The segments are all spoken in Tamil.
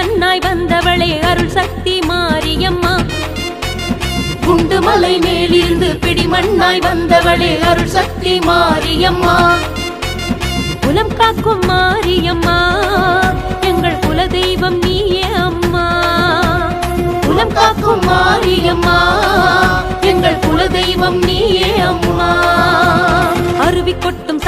மன்னாய் வந்தவளே அருள் சக்தி மாரியம்மா. குண்டு மலை மேலிருந்து பிடி மண்ணாய் வந்தவளே அருள் சக்தி மாரியம்மா. குலம் காக்கும் மாரியம்மா எங்கள் குல தெய்வம் நீயே அம்மா. குலம் காக்கும் மாரியம்மா எங்கள் குல தெய்வம் நீயே அம்மா. அருவி கொட்டும்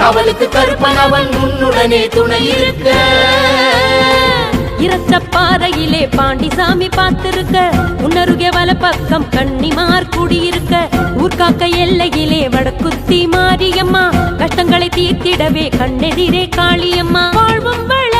அவளுக்கு கருப்பன் அவன் உன்னுடனே துணை இருக்க. இரத்த பாறையிலே பாண்டிசாமி பார்த்திருக்க. உன்னருகே வல பக்கம் கண்ணிமார் குடியிருக்க. ஊர்காக்க எல்லையிலே வடக்குத்தி மாரியம்மா. கஷ்டங்களை தீர்த்திடவே கண்ணெதிரே காளியம்மா. வாழ்வும் வள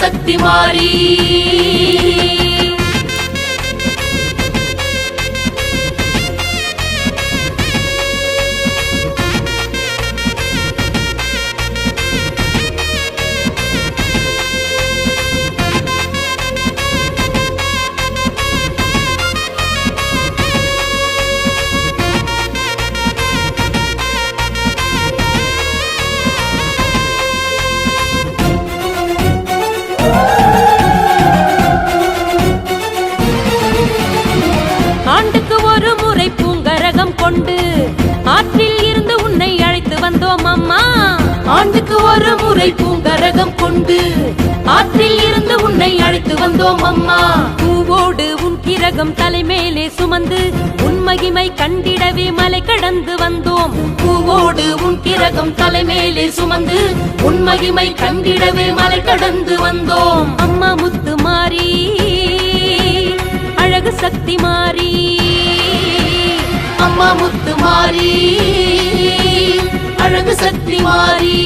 சக்தி மாறி. ஒரு முறை பூங்கரகம் கொண்டு ஆற்றில் இருந்து உன்னை அழைத்து வந்தோம் அம்மா. பூவோடு உன் கிரகம் தலைமேலே சுமந்து உன் மகிமை கண்டிடவே மலை கடந்து வந்தோம். பூவோடு உன் கிரகம் தலைமேலே சுமந்து உன் மகிமை கண்டிடவே மலை கடந்து வந்தோம். அம்மா முத்து மாறி அழகு சக்தி மாறி. அம்மா முத்து மாறி அழகு சக்தி மாறி.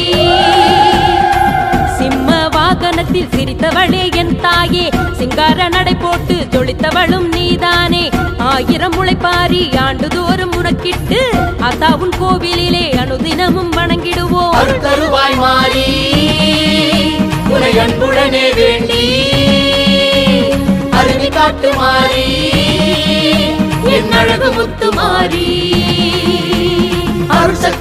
முகத்தில் சிரித்தவளே என் தாயே. சிங்கார நடை போட்டு ஜொலித்தவளும் நீதானே. ஆயிரம் முளைப்பாரி ஆண்டுதோறும் உனக்கிட்டு அத்தாவுன் கோவிலிலே அனுதினமும் வணங்கிடுவோம். தருவாய் மாறி உனை அன்புடனே வேண்டி. அருவி காட்டு மாறி என் அழகு முத்து மாறி.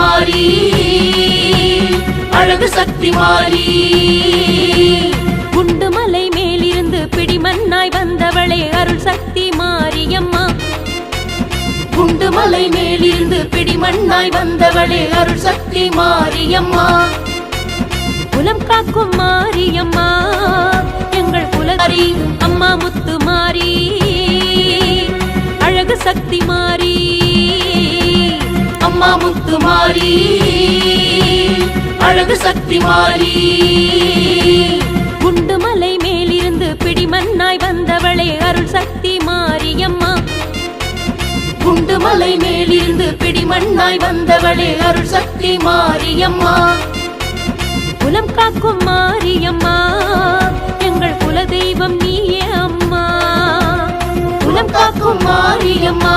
மாறி அழகு சக்தி மாறி. குண்டு மலை மேலிருந்து பிடிமண்ணாய் வந்தவளே அருள் சக்தி மாரியம்மா. குண்டு மலை மேலிருந்து பிடிமண்ணாய் வந்தவளே அருள் சக்தி மாரியம்மா. குலம் காக்கும் மாரியம்மா எங்கள் குலரி அம்மா முத்து மாறி. அழகு சக்தி மாறி மாறி அழகு சக்தி மாறி. குண்டு மலை மேலிருந்து பிடிமண்ணாய் வந்தவளே அருள் சக்தி மாரியம்மா. குண்டு மலை மேலிருந்து பிடிமண்ணாய் வந்தவளே அருள் சக்தி மாரியம்மா. குலம் காக்கும் மாரியம்மா எங்கள் குலதெய்வம் நீயே அம்மா. குலம் காக்கும் மாரியம்மா